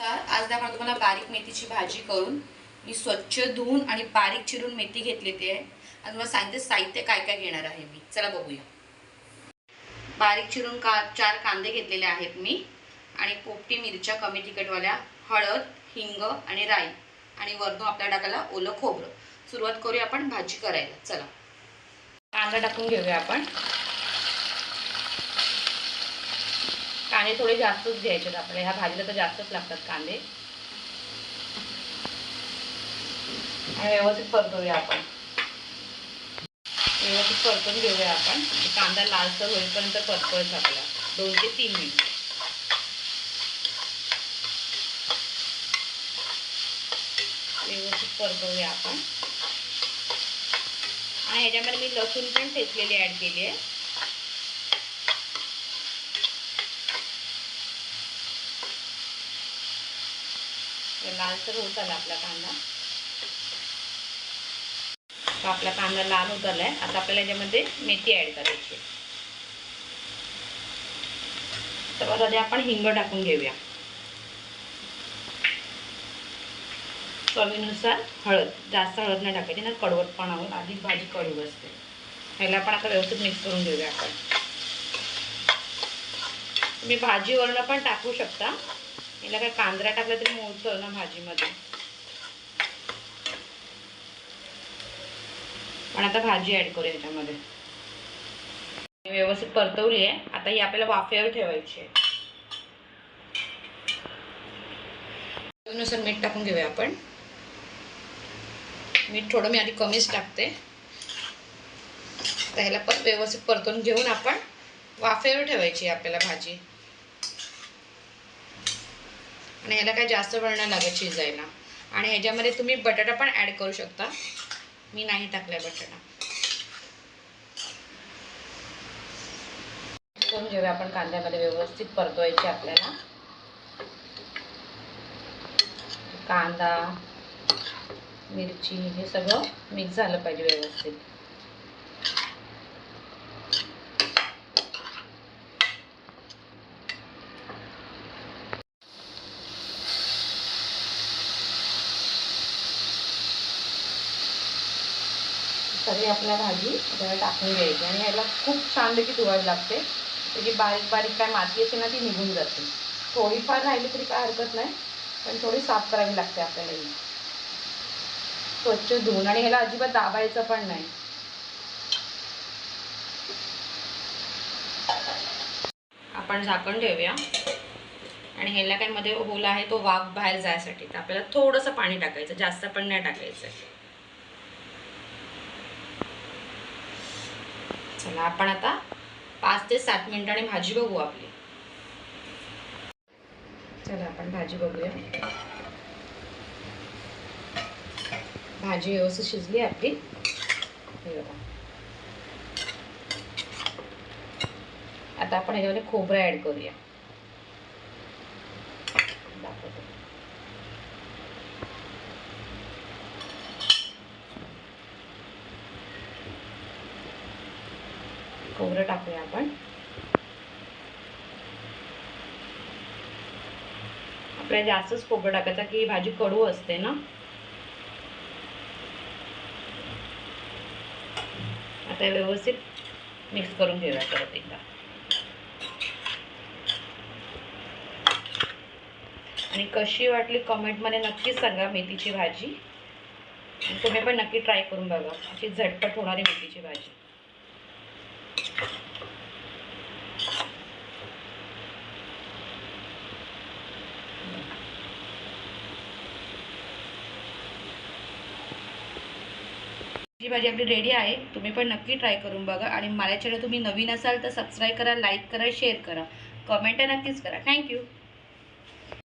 आज दाखवणार तुम्हाला बारीक मेथीची भाजी करून मी स्वच्छ धुवून आणि बारीक चिरून मेथी घेतलेली आहे. आणि तुम्हाला सांगते साहित्य काय काय घेणार आहे मी? चला बघूया. बारीक चिरून का चार कांदे घेतलेले आहेत मी. आणि पोपटी मिरच्या कमी तिखटवाल्या हळद हिंग आणि राई. आणि वरतून आपल्या टाकायला ओलं खोबरं. सुरुवात करूया आपण भाजी करायला. चला. कांदा टाकून घेऊया आपण. कांदे थोडे जास्तच घ्यायचे आपल्याला. ह्या भाजीला तर जास्तच लागतात कांदे. व्यवस्थित परतूया आपण. व्यवस्थित परतून घेऊया आपण. कांदा लालसर होईपर्यंत परतोयच आपला दोन ते तीन मिनिट. व्यवस्थित परतवूया आपण. आणि ह्याच्यामध्ये मी लसूण पण ठेचलेली ॲड केली आहे लालसर होत आला आपला कांदा. तर आपला कांदा लाल होत आलाय आता आपल्याला याच्यामध्ये मेथी ॲड करायची सर्वात आधी आपण हिंग टाकून घेऊया. चवीनुसार हळद जास्त हळद नाही टाकायची ना कडवटपणा होईल आधी भाजी कडू बसते ह्याला पण आता व्यवस्थित मिक्स करून घेऊया आपण. तुम्ही भाजीवरनं पण टाकू शकता. याला काय कांद्रा टाकला तरी मोठ ना भाजीमध्ये. पण आता भाजी ऍड करू याच्यामध्ये व्यवस्थित परतवली आहे. आता ही आपल्याला वाफेवर ठेवायची आहे. चवीनुसार मीठ टाकून घेऊया आपण. मीठ थोडं मी आधी कमीच टाकते. तर ह्याला पण व्यवस्थित परतून घेऊन आपण वाफेवर ठेवायची आपल्याला भाजी. आणि ह्याला काय जास्त वेळ नाही लागत शिजायला. आणि ह्याच्यामध्ये तुम्ही बटाटा पण ॲड करू शकता. मी नाही टाकलाय बटाटा. करून घेऊया आपण कांद्यामध्ये व्यवस्थित परतवायचे आपल्याला. कांदा मिरची हे सगळं मिक्स झालं पाहिजे व्यवस्थित. सगळी आपल्या भाजी त्याला टाकून घ्यायची आणि ह्याला खूप छानपैकी धुवायला लागते. त्याची बारीक बारीक काय माती असते ना ती निघून जाते. थोडीफार राहिली तरी काय हरकत नाही पण थोडी साफ करावी लागते आपल्याला ही. स्वच्छ धुवून आणि ह्याला अजिबात दाबायचं पण नाही. आपण झाकण ठेवूया. आणि ह्याला काय मध्ये होल आहे तो वाफ बाहेर जायसाठी. तर आपल्याला थोडंसं पाणी टाकायचं जास्त पण नाही टाकायचं. मसाला आपण आता पाच ते सात मिनिटांनी भाजी बघू आपली. चला आपण भाजी बघूया. भाजी व्यवस्थित शिजली आपली. हे बघा. आता आपण याच्यामध्ये खोबरं ॲड करूया. खोबरं टाकूया आपण. आपल्याला जास्तच खोबरं टाकायचं की भाजी कडू असते ना. आता व्यवस्थित मिक्स करून घेऊया परत एकदा. आणि कशी वाटली कमेंटमध्ये नक्कीच सांगा मेथीची भाजी. तुम्ही पण नक्की ट्राय करून बघा. अशी झटपट होणारी मेथीची भाजी. ही भाजी आपली रेडी आहे. तुम्ही पण नक्की ट्राय करून बघा. आणि माझ्या चॅनल तुम्ही नवीन असाल तर सबस्क्राईब करा लाईक करा शेअर करा. कमेंट नक्कीच करा. थँक्यू